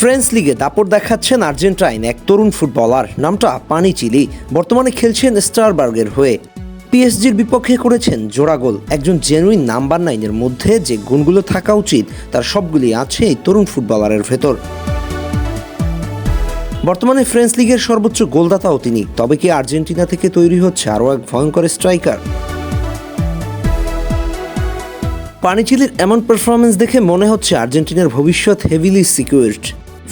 French লিগে দাপট দেখাচ্ছেন আর্জেন্টাইন এক তরুণ ফুটবলার। নামটা পানি চিলি। বর্তমানে খেলছেন স্টারবার্গের হয়ে। পিএসজির বিপক্ষে করেছেন জোড়া গোল। একজন জেনুইন নাম্বার নাইনের মধ্যে যে গুণগুলো থাকা উচিত, তার সবগুলি আছে এই তরুণ ফুটবলারের ভেতর। বর্তমানে ফ্রেঞ্চ লিগের সর্বোচ্চ গোলদাতাও তিনি। তবে কি আর্জেন্টিনা থেকে তৈরি হচ্ছে আরও এক ভয়ঙ্কর স্ট্রাইকার? পানিচিলির এমন পারফরমেন্স দেখে মনে হচ্ছে আর্জেন্টিনার ভবিষ্যৎ হেভিলি সিকিউরড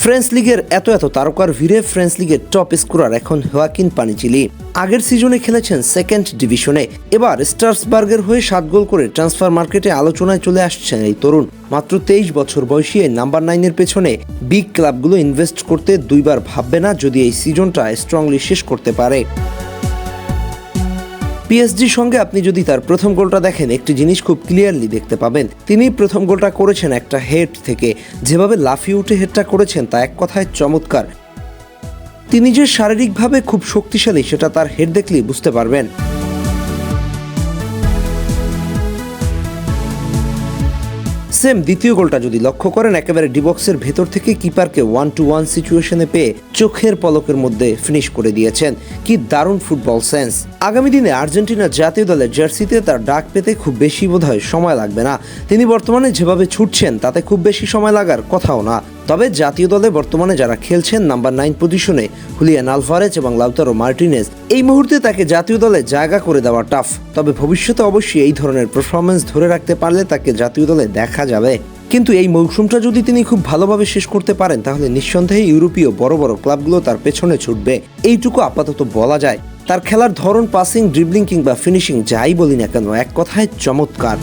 ফ্রেঞ্চ লিগের এত এত তারকার ভিড়ে ফ্রেঞ্চ লিগের টপ স্কোরার এখন হোয়াকিন পানিচিলি। আগের সিজনে খেলেছেন সেকেন্ড ডিভিশনে। এবার স্টার্সবার্গের হয়ে সাত গোল করে ট্রান্সফার মার্কেটে আলোচনায় চলে আসছেন এই তরুণ। মাত্র তেইশ বছর বয়সী এই নাম্বার নাইনের পেছনে বিগ ক্লাবগুলো ইনভেস্ট করতে দুইবার ভাববে না যদি এই সিজনটা স্ট্রংলি শেষ করতে পারে। পিএসজির সঙ্গে আপনি যদি তার প্রথম গোলটা দেখেন, একটি জিনিস খুব ক্লিয়ারলি দেখতে পাবেন। তিনি প্রথম গোলটা করেছেন একটা হেড থেকে। যেভাবে লাফিয়ে উঠে হেডটা করেছেন, তা এক কথায় চমৎকার। তিনি যে শারীরিকভাবে খুব শক্তিশালী, সেটা তার হেড দেখলেই বুঝতে পারবেন। সেম দ্বিতীয় গোলটা যদি লক্ষ্য করেন, একেবারে ডিবক্সের ভেতর থেকে কিপারকে ওয়ান টু ওয়ান সিচুয়েশনে পেয়ে চোখের পলকের মধ্যে ফিনিশ করে দিয়েছেন। কি দারুণ ফুটবল সেন্স আগামী দিনে আর্জেন্টিনা জাতীয় দলের জার্সিতে তার ডাক পেতে খুব বেশি বোধহয় সময় লাগবে না। তিনি বর্তমানে যেভাবে ছুটছেন, তাতে খুব বেশি সময় লাগার কথাও না। তবে জাতীয় দলে বর্তমানে যারা খেলছেন, নাম্বার নাইন পজিশনে হুলিয়ান আলভারেজ এবং লাউতারো মার্টিনেজ। এই মুহূর্তে তাকে জাতীয় দলে জায়গা করে দেওয়া টাফ তবে ভবিষ্যতে অবশ্যই এই ধরনের পারফরমেন্স ধরে রাখতে পারলে তাকে জাতীয় দলে দেখা যাবে। কিন্তু এই মৌসুমটা যদি তিনি খুব ভালোভাবে শেষ করতে পারেন, তাহলে নিঃসন্দেহে ইউরোপীয় বড় বড় ক্লাবগুলো তার পেছনে ছুটবে। এইটুকু আপাতত বলা যায়। তার খেলার ধরন পাসিং ড্রিবলিং কিংবা ফিনিশিং যাই বলি না কেন, এক কথায় চমৎকার।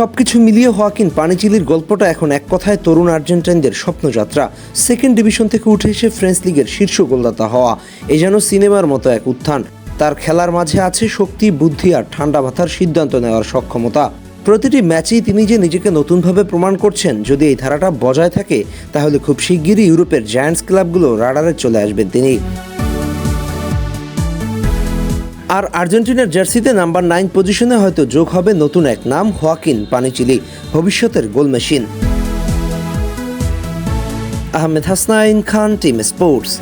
সবকিছু মিলিয়ে হোয়াকিন পানিচিলির গল্পটা এখন এক কথায় তরুণ আর্জেন্টাইনদের স্বপ্নযাত্রা। সেকেন্ড ডিভিশন থেকে উঠে এসে ফ্রেঞ্চ লিগের শীর্ষ গোলদাতা হওয়া, এ যেন সিনেমার মতো এক উত্থান। তার খেলার মাঝে আছে শক্তি, বুদ্ধি আর ঠান্ডা মাথার সিদ্ধান্ত নেওয়ার সক্ষমতা। প্রতিটি ম্যাচেই তিনি যে নিজেকে নতুনভাবে প্রমাণ করছেন, যদি এই ধারাটা বজায় থাকে, তাহলে খুব শিগগিরই ইউরোপের জায়ান্টস ক্লাবগুলো রাডারে চলে আসবেন তিনি। আর আর্জেন্টিনার জার্সিতে নাম্বার নাইন পজিশনে হয়তো যোগ হবে নতুন এক নাম, হোয়াকিন পানিচিলি, ভবিষ্যতের goal machine. Ahmed Hasnain Khan, Team Sports.